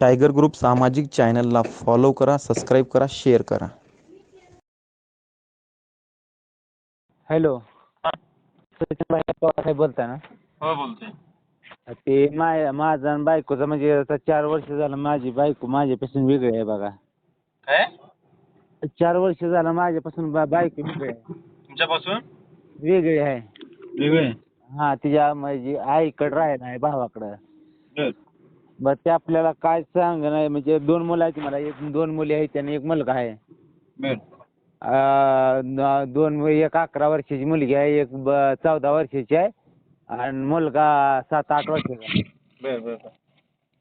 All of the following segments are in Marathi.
टायगर ग्रुप सामाजिक चॅनलला फॉलो करा सबस्क्राईब करा शेअर करा. हॅलो सचिन भाई पवार साहेब बोलताय ना? हो बोलतोय. ते माय माझं आणि बायकोचं म्हणजे आता चार वर्ष झालं माझी बायको माझ्यापासून वेगळी आहे बघा. काय? चार वर्ष झालं माझ्यापासून बा बायको वेगळी आहे. तुमच्यापासून? वेगळी आहे. वेगळे हाँ तिच्या म्हणजे आईकडं आहे भावाकडं. बर. बरं ते आपल्याला काय सांग नाही म्हणजे दोन मुलं आहेत मला. एक दोन मुली आहेत आणि एक मुलगा आहे. बर. अं, न- दोन एक अकरा वर्षाची मुलगी आहे एक ब चौदा वर्षाची आहे आणि मुलगा सात आठ वर्षाचा आहे. बर बर बर.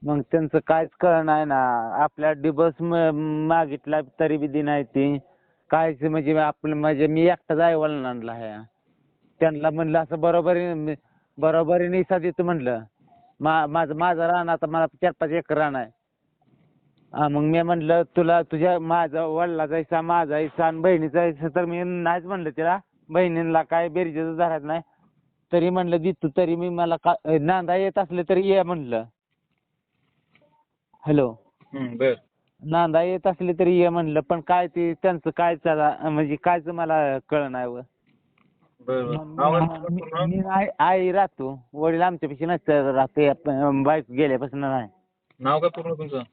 मग त्यांचं काहीच कळलं नाही ना. आपल्या डिबस मागितला तरी बी नाही ती. काहीच म्हणजे आपलं म्हणजे मी एकटाच आई वडिलांना आहे. त्यांना म्हणलं असं बरोबरी बरोबरीने इसा देतो म्हणलं. मा माझं माझं रान आता मला चार पाच एकर रान आहे. हा मग मी म्हणलं तुला तुझ्या माझा वडिलाचा हिस्सा माझा हिस्सा आणि बहिणीचा हिस्सा तर मी नाहीच म्हणलं तिला. बहिणीला काय बेरजेचं धरायचं नाही. तरी म्हणलं देतो तरी मी मला का नांदा येत असले तरी ये म्हणलं. हॅलो. बर. नांदा येत असले तरी ये म्हणलं पण काय ते त्यांचं काय चला म्हणजे कायच मला कळ नाही व मी आई आई राहतो. वडील आमच्यापाशी नसतं राहते. बायको गेल्यापासून नाही. नाव काय पूर्ण तुमचं?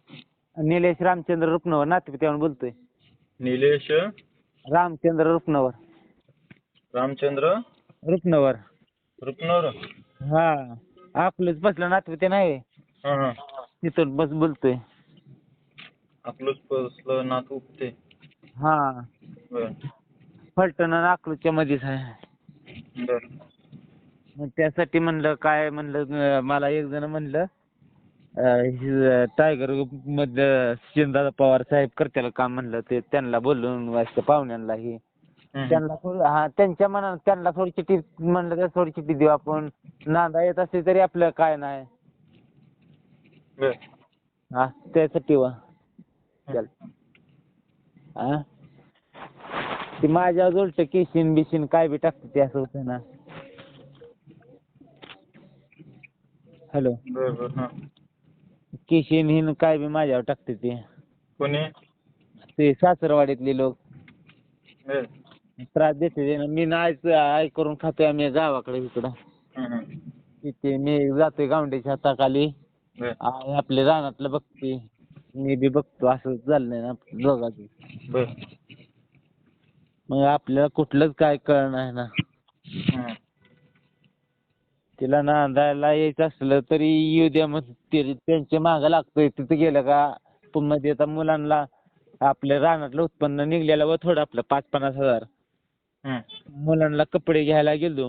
निलेश रामचंद्र रुपनवर नातेपित्यावर बोलतोय. निलेश? रामचंद्र रुपनवर रामचंद्र? रुपनवर रुपनवर हा. आपलंच बसलं नातेपित्या नाही हां हां. तिथून बस बोलतोय. आपलंच पसलं नातू उपते हा. बर. फलटण आणि अकलूजच्या मध्येच आहे. बर. मग त्यासाठी म्हणलं काय म्हणलं मला एक जण म्हणलं अं, टायगर मधलं शिंदादा पवार साहेब करत्याल काम म्हणलं ते त्यांना बोलून वाजता पाहुण्यांना हे. त्यांना थोडं हा त्यांच्या मनात त्यांना थोडी चिठ्ठी म्हणलं तर थोडी चिठ्ठी देऊ आपण. नांदा येत असली तरी आपलं काय नाही. बर. हा त्यासाठी वा. चल. हा? ते माझ्यावर उलट केशीन बिशीन काय बी टाकते ते असं होतं ना. हॅलो बर बर हां. केशीन हिन काय बी माझ्यावर टाकते ते. कोणी? ते सासरवाडीतले लोक. बर त्रास देते ते ना मी नाहीच आय करून खातोय आम्ही गावाकडे इकडं. हं, हं. तिथे मी जातोय गावंडीच्या हाताखाली. बर आपल्या रानातलं बघते. मी बी बघतो. असं चाललंय ना दोघांचं. बर. मग आपल्याला कुठलंच काय नाही ना. तिला नांदायला यायचं असलं तरी येऊ द्या मग. ते त्यांच्या मागं लागतोय. तिथं गेलं का पण मध्ये आता मुलांना आपल्या रानातलं उत्पन्न निघलेलं व थोडं आपलं पाच पन्नास हजार. मुलांना कपडे घ्यायला गेलो.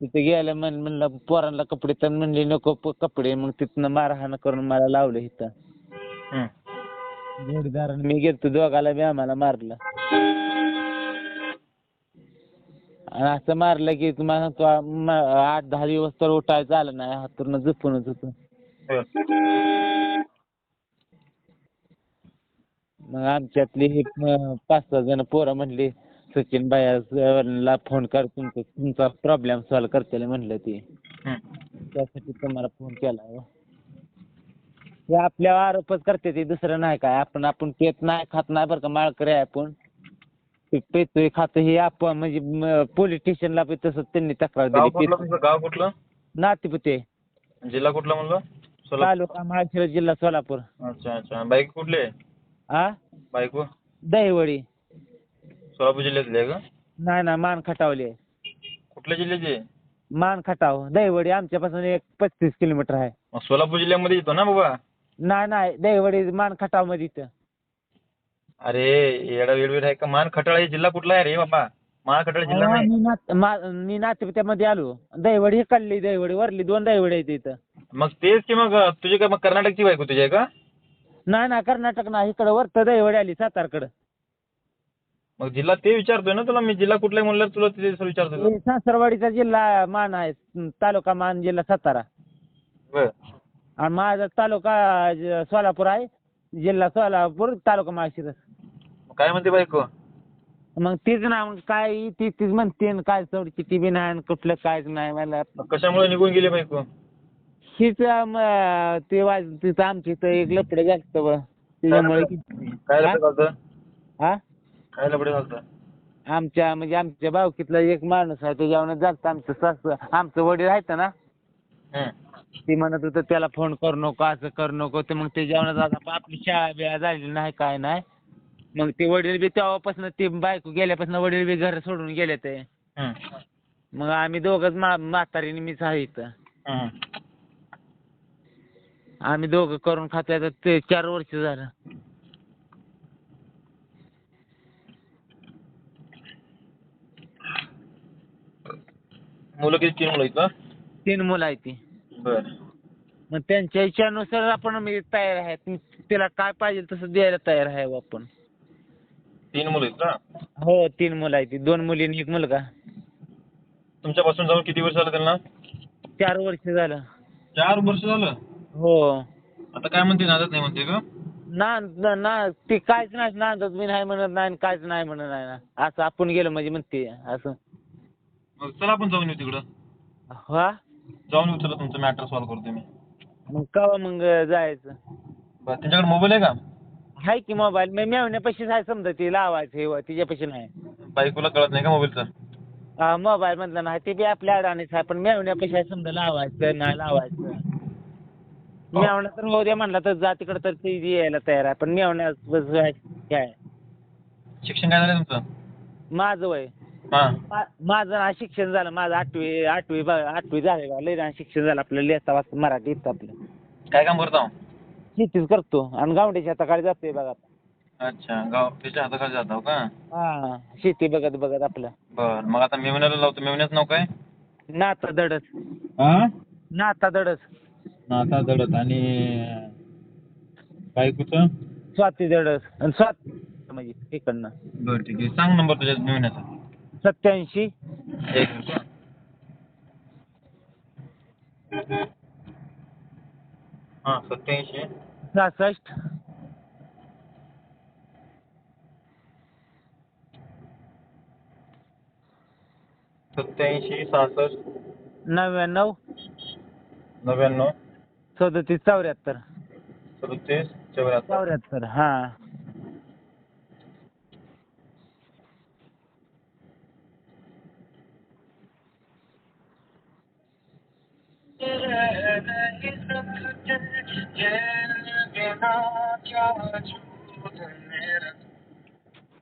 तिथे गेलं म्हण म्हणलं पोरांना कपडे तर म्हणले नको प- कपडे. मग तिथनं मारहाण करून मला लावलं इथं. जोडीदारानं मी गेलतो. दोघाला बी आम्हाला मारलं. आणि असं मारलं की तुम्हाला सांगतो आ- म- आठ दहा दिवस तर उठायचं आलं नाही हातून झोपूनच होतो मग आमच्यातली म- पाच सहा जण पोरं म्हणली सचिन भाईला फोन कर तुमचं तुमचा प्रॉब्लेम सॉल्व करतेले म्हणलं ते हं. त्यासाठी तुम्हाला फोन केला हो. हे आपल्यावर आरोपच करते ते दुसरं नाही काय आपण आपण पेत नाही खात नाही बरं का माळकरी आहे आपण पेतोय खातो हे आपण म्हणजे पोलीस स्टेशनला बी तसंच त्यांनी तक्रार गाव दिली कुठलं तुमचं? गाव कुठलं? नातेपुते. जिल्हा कुठला म्हणलं? सोलापूर. तालुका माळशिरस जिल्हा सोलापूर. अच्छा अच्छा. बाईक कुठली आहे? हा बायको? दहीवडी. सोलापूर जिल्ह्यातली आहे का? नाही ना मान खटावली कुठल्या जिल्ह्याची आहे? मान खटाव दहीवडी आमच्यापासून एक पस्तीस किलोमीटर आहे. मग सोलापूर जिल्ह्यामध्ये येतो ना बाबा? नाही नाही दहीवडी मान खटावमध्ये इथं. अरे येडा वेडवेड आहे का? मान खटाळा हे जिल्हा कुठला आहे रे बाबा? मान खटाळा जिल्हा नाही. मी नात- मा- मी नातेपुत्यामध्ये आलो. दहीवडी ही कल्ली दहीवडी वरली दोन दहीवडी आहेत इथं. मग तेच की मग तुझी काय मग कर्नाटकची बायको तुझी आहे का? नाही ना कर्नाटक ना इकडं वरतं दहीवडी आली सातारकडं. मग जिल्हा ते विचारतोय ना तुला? मी जिल्हा कुठला आहे म्हणलं तुला ते विचारतोय हे सासरवाडीचा जिल्हा मान आहे तालुका मान जिल्हा सातारा. बर. आणि माझा तालुका ज- सोलापूर आहे. जिल्हा सोलापूर तालुका माळशिरस. काय म्हणते बायको? मग तीच ना मग काय ती तीच म्हणते न काय सोडची टी बी नाही कुठलं कायच नाही मला. कशामुळे निघून गेली बायको? हीच ते वाज तिथं आमच्या इथं एक लफडं झालं बा त्याच्यामुळे काय? लपडे हा? काय लपडे आमच्या म्हणजे आमच्या भावकीतला एक माणूस आहे त्याच्यावर जास्त आमचं सासू आमचं वडील आहेत ना. ती म्हणत होतं त्याला फोन करू नको असं करू नको. ते मग त्याच्यावर आता आपली शाळा बिळा झालेली नाही काय नाही. मग ते वडील बी तेव्हापासून ती बायको गेल्यापासून वडील बी घर सोडून गेले ते. मग आम्ही दोघंच मा म्हातारीने मीच आहे इथं. आम्ही दोघं करून खातोय आता ते चार वर्ष झालं. मुलं किती? तीन मुलं आहेत का? तीन मुलं आहेत ती. बर. मग त्यांच्या इच्छानुसार आपण मी तयार आहे. ती- तिला काय पाहिजे तसं द्यायला तयार आहे हो आपण. तीन मुलं आहेत का? हो तीन मुलं आहेत. ती दोन मुली आणि एक मुलगा. तुमच्यापासून जाऊन किती वर्ष झालं त्यांना? चार वर्ष झालं. चार वर्ष झालं? हो. आता काय म्हणते? नादत नाही म्हणते का? ना ना ना ती काहीच नाही नांदत बी नाही म्हणत नाही आणि काहीच नाही म्हणत नाही ना. असं आपण गेलं म्हणजे म्हणते असं. मग चला आपण जाऊन येऊ तिकडं. हा? जाऊन चला तुमचं मॅटर सॉल्व्ह करतो मी. मग कवा मग जायचं? बरं त्यांच्याकडे मोबाईल आहे का? आहे की मोबाईल मी मेवण्यापाशीच आहे समजा ती लावायचं हे तिच्यापाशी नाही. बायकोला कळत नाही का मोबाईलचं हा मोबाईल मधलं नाही ते बी आपल्या अडाणीच आहे पण मेवण्यापाशी आहे समजा लावायचं नाही लावायचं. मेवणा तर होऊ द्या म्हणला तर जा तिकडं तर ती यायला तयार आहे पण मेवण्या काय शिक्षण काय झालं तुमचं? माझं वय. हां. मा- माझं ना शिक्षण झालं. माझं आठवी आठवी बा- आठवी झालं बा लय ना शिक्षण झालं आपलं. लिहिता वाचता मराठी येतं आपलं. काय काम करता? शेतीच करतो. आणि गावड्याच्या हाताखाली जातोय बघा अच्छा. गाव त्याच्या हाताखाली जातो का? हा. शेती बघत बघत आपलं. बर. मग आता मेवण्याला लावतो. मेवण्याचं नाव काय? नाता दडस. हा नाता दडस. नाथा दडत आणि बायकोचं स्वाती दडस. आणि स्वाती म्हणजे इकडनं. बरं ठीक आहे. सांग नंबर तुझ्या मेवण्याचा. सत्याऐंशी. एक मिनिट हां सत्याऐंशी. सहासष्ट. सत्याऐंशी सहासष्ट. नव्याण्णव. नव्याण्णव. सदतीस चौऱ्याहत्तर. सदतीस चौऱ्याहत्तर. चौऱ्याहत्तर हा.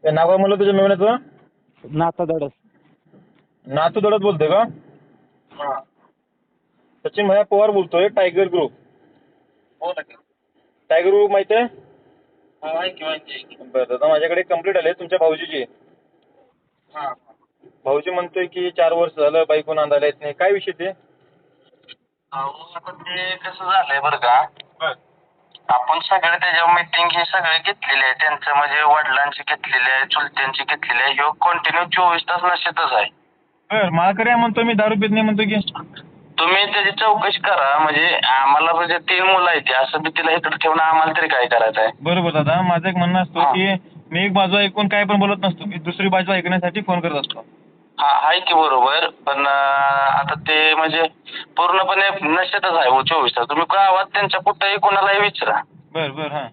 ते नाव काय म्हणलं तुझ्या मेवण्याचं नाता दडस. नातू दडत बोलतोय का? सचिन भैया पवार बोलतोय टायगर ग्रुप टायगर ग्रुप माहिती आहे? बरं दादा माझ्याकडे कंप्लीट आले तुमच्या भाऊजीची. भाऊजी म्हणतोय की चार वर्ष झालं बायको नांदायला येत नाही. काय विषय ते? अहो आता ते कसं झालंय बरं का? आपण सगळे त्याच्यावर मीटिंग हे सगळे घेतलेले आहे त्यांचं म्हणजे वडिलांची घेतलेली आहे चुलत्यांची घेतलेली आहे. ह्यो कंटिन्यू चोवीस तास नशेतच आहे. बर माळकरी म्हणतो मी दारू पित नाही म्हणतो की? तुम्ही त्याची चौकशी करा. म्हणजे आम्हाला म्हणजे तीन मुलं आहेत असं बी तिला इकडे ठेवून आम्हाला तरी काय करायचं आहे? बरोबर दादा. माझं एक म्हणणं असतो हा. की मी एक बाजू ऐकून काय पण बोलत नसतो. मी दुसरी बाजू ऐकण्यासाठी फोन करत असतो. हा आहे की बरोबर. पण आता ते म्हणजे पूर्णपणे नशेतच आहे हो चोवीस तास तुम्ही गावात त्यांच्या कुठेही कोणालाही विचारा. बर बर हां.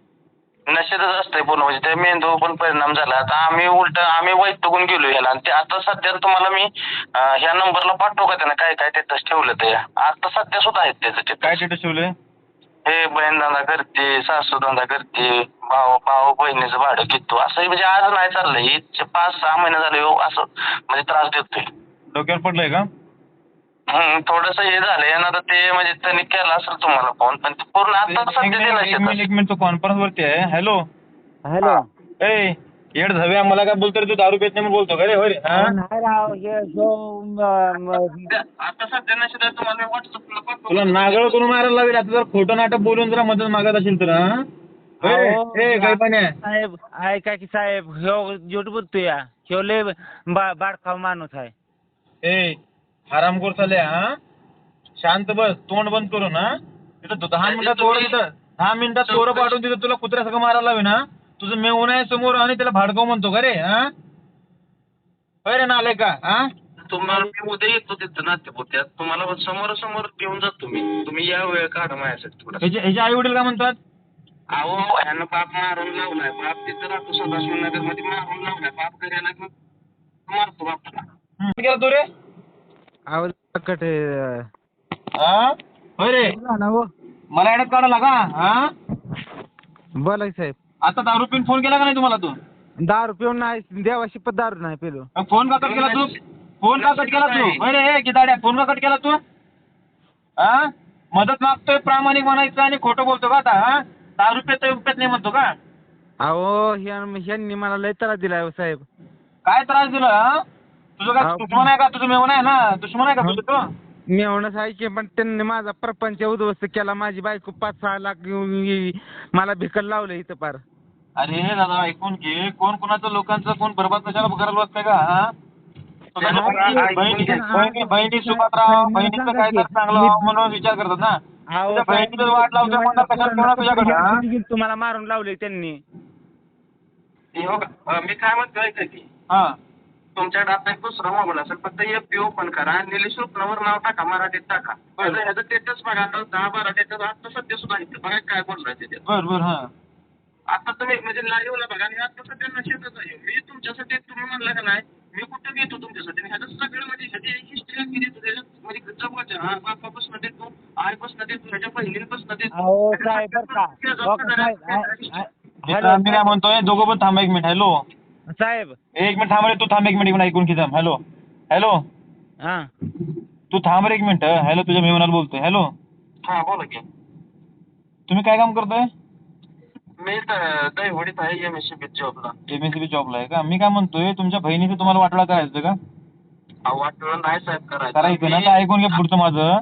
नशेतच असतंय पूर्ण. म्हणजे त्या मेंदूवर पण परिणाम झाला आता आम्ही उलट आम्ही वैतकून गेलो ह्याला. आणि ते आता सध्या तुम्हाला मी अं, ह्या नंबरला पाठवू का त्यानं? काय काय स्टेटस ठेवलं ते? आता सध्या सुद्धा आहेत त्याचं काय status. स्टेटस ठेवलंय? हे बहीण धंदा करते सासू धंदा करते भाऊ भाऊ बहिणीचं भाडं घेतो. असं म्हणजे आज नाही चाललंय हे पाच सहा महिने झाले ह्यो असं म्हणजे त्रास देतोय. डोक्यावर पडलंय का? हम्म थोडस हे झालंय. आणि आता ते म्हणजे त्यांनी केला असेल तुम्हाला फोन पण ते पूर्ण आता सध्या दिला एक मिनिट एक मिनिट तो कॉन्फरन्स वरती आहे. हॅलो हॅलो ए येड झव्या मला काय बोलतो रे तू दारू पित नाही बोलतो का रे होय रे? हा? नाही राव हे जो म- म- आता सध्या नशेत आहे, तुम्हाला मी व्हॉट्सअपला पाठवतो. तुला नागळ करून मारायला लागेल आता जर खोटं नाटक बोलून जरा मदत मागत असेल तर हा? होय अहो, ए काय पण आहे. साहेब ऐका की साहेब ह्यो जोट बोलतोय या. ह्यो लय बा बाडखाव माणूस आहे. ए हरामखोर चाले हा? शांत बस तोंड बंद करून हा? तिथं दहा मिनिटात तिथं दहा मिनिटात तोरं पाठवून तिथं तुला कुत्र्यासारखं मारायला लावे ना तुझं मेवून आहे समोर आणि त्याला भाडकाव म्हणतो का रे हा? होय रे नालाय का हा? तुम्हाला मी उद्या येतो तिथं नातेपुत्यात. तुम्हाला समोरासमोर घेऊन जातो मी तुम्ही या वेळ काढा माझ्यासाठी थोडा. ह्याचे ह्याचे आई वडील काय म्हणतात? अहो ह्यानं बाप मारून लावलाय. बाप तिथं राहतो सदाशिवनगरमध्ये मारून लावलाय. बाप घरी आला की मारतो बापाला. हं. केला तू रे? आवाज कट हा? होय रे. हो. मला ऍडत काढायला का हा? बोला की साहेब. आता दारू पिऊन फोन केला का नाही तुम्हाला तू? दारू पिऊन नाही देवाशी पण दारू नाही पेलो. फोन का कट केला तू? फोन का कट केला तू? होय रे ए, गिदाड्या फोन का कट केला तू? हा मदत मागतोय प्रामाणिक म्हणायचं आणि खोटं बोलतो का आता हा दारू पेतोय पेत नाही म्हणतो का? अहो ह्या- ह्यांनी मला लय त्रास दिलाय हो साहेब. काय त्रास दिला हा तुझं काय दुश्मन आहे का? तुझं मेवण आहे ना? दुश्मन आहे का तुझं तो? मी एवढंच आहे की पण त्यांनी माझा प्रपंच उद्ध्वस्त केला. माझी बायको पाच सहा लाख घेऊन मला भिकल लावलं इथं पार. अरे दादा ऐकून घे. कोण कोणाचं लोकांचं कोण बरबाद कशाला करायला बसतंय का हा? हा, बहिणी. बहिणी बहिणी सुखात राहावं बहिणीचं काय तर चांगलं व्हावं म्हणून विचार करतात ना. अहो, तुझ्या बहिणीचं वाट लावतोय म्हणणार कशाला ठेवणार तुझ्याकडे? हा? तुम्हाला मारून लावले त्यांनी. हे हो का? अं, मी काय म्हणतो ऐका की हा. तुमच्याकडे आता एक दुसरा मोबाईल असेल फक्त एक पी ओपन करा आणि निलेश स्वप्नावर नाव टाका मराठीत टाका. ह्याचं टेटस बघा आता दहा बारा टेटस आता सध्या सुद्धा इथे बघा काय बोललाय ते. बर बर हा. आता तुम्ही म्हणजे लाईव्हला बघा आणि आता सध्या नशेतच आहे. मी तुमच्यासाठी तुम्ही म्हणला का नाही मी कुठं घेतो तुमच्यासाठी? आणि ह्याचं सगळं म्हणजे ह्याची हिस्ट्री मी देतो त्याच्यात म्हणजे जवळच्या हा बापापासून देतो आईपासून देतो ह्याच्या बहिणीपासून देतो. अहो साहेब बरं का. हो का, साहेब आ- आ- हॅलो, मित्र, मी काय म्हणतोय दोघं पण थांबा एक मिनिट हॅलो? साहेब. एक मिनिट थांब रे तू थांब एक मिनिट एक मिनिट ऐकून घे थांब हॅलो हॅलो हा. तू थांब रे एक मिनिट. हॅलो तुझ्या मेहमानाला बोलतोय. हॅलो हा बोला की. तुम्ही काय काम करताय? मी तर दहीवडीत आहे एम एस सी जॉबला एम एस बी जॉबला आहे का? मी काय म्हणतोय तुमच्या बहिणीचं तुम्हाला वाटला करायचं का? वाटलं नाही साहेब करायचं. करायचं ना? मी- ऐकून घे पुढचं माझं.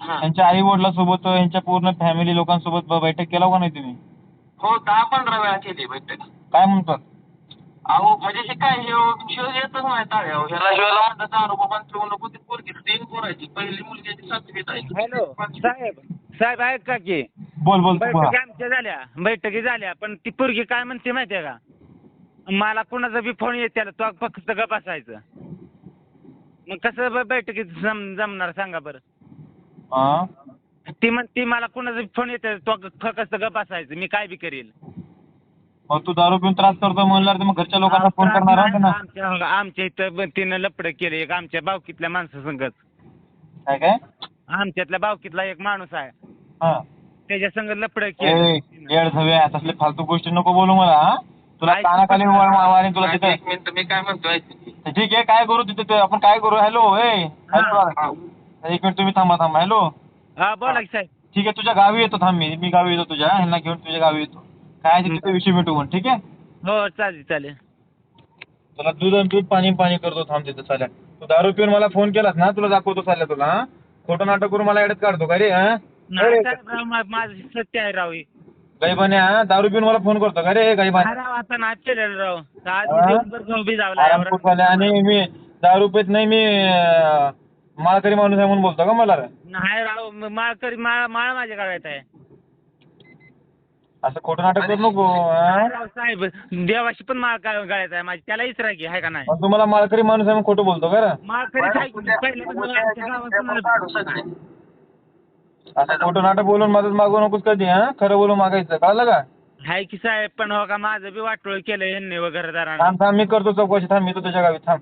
हा. त्यांच्या आई वडिलांसोबत यांच्या पूर्ण फॅमिली लोकांसोबत ब- बैठक केला का नाही तुम्ही? हो दहा पंधरा वेळा केली बैठक. काय म्हणतात? अहो म्हणजे हे काय ह्यो ह्यो येतच नाही ताळ्यावर ह्याला ह्याला म्हणतात दारू बाबा ठेवू नको ती पोरगी तीन पोरायची पहिली मुलगी आहे ती सातवीत आहे हॅलो साहेब साहेब ऐका की. बोल बोल तू बोला. बैठकी आमच्या झाल्या बैठकी झाल्या पण ती पोरगी काय म्हणते माहितीये का? मला कुणाचा बी फोन येत त्याला तो फक्त गप बसायचं मग कसं ब- बैठकीत जम जमणार सांगा बरं. हा ती म्हणती मला कुणाचा बी फोन येते तो फक्त गप बसायचं मी काय बी करेल. मग तू दारू पिऊन त्रास करतो म्हणल्यावर तर मग घरच्या लोकांना फोन करणार आहे ना? आमच्या आमच्या इथं तिनं लपड केलं एक आमच्या बावकीतल्या माणसासंगत काय काय? आमच्यातल्या बावकीतला एक माणूस आहे. हा. त्याच्या संग लपड ए, केलं येड झव्या तसले फालतू गोष्टी नको बोलू मला हा? तुला ऐक- कानाखाली मारेन तुला एक तिथे मिनिट मी काय म्हणतोय. ठीक आहे काय करू तिथे ते? आपण काय करू? हॅलो ए हॅलो हा. एक मिनिट तुम्ही थांबा थांबा. हॅलो. हा बोला की साहेब. ठीक आहे तुझ्या गावी येतो थांब मी. मी गावी येतो तुझ्या ह्यांना घेऊन तुझ्या गावी येतो. काय तिथे विषय मिटू पण ठीक आहे? हो चालेल चालेल. तुला दूध आणि दूध पाणी पाणी करतो थांब तिथे चाल्या तू दारू पिऊन मला फोन केलास ना तुला दाखवतो चालल्या तुला हा? खोटं नाटक करून मला एडत काढतो का रे हा? नाही साहेब, राव, मा- माझं सत्य आहे राव हे. दारू पिऊन मला फोन करतो का रे हा गाईबाने राव आता नाही केलेलं राव. आज हा? दिवसभर घेऊन बी जावं आराम लागलं. कुठवाले आणि मी दारू पित नाही मी अं, माळकरी माणूस आहे म्हणून बोलतो का मला? नाही राव म- माळ करी माळ माळ माझ्या गळ्यात आहे. असं खोटं नाटक करू नको हा? साहेब देवाशी पण माळ गा- आहे माझी त्याला इसरा की आहे का नाही? मग तुम्हाला माळकरी माणूस आहे म्हणून खोटं बोलतो का रे? माळ पहिल्यापासून आमच्या असं खोटं नाटक बोलून मदत मागू नकोस कधी हा खरं बोलून मागायचं कळलं का? हाय की साहेब पण हो का माझं बी वाटोळ केलं ह्यांनी वगैरे थांब थांब मी करतो चौकशी थांब मी तो त्याच्या गावी थांब.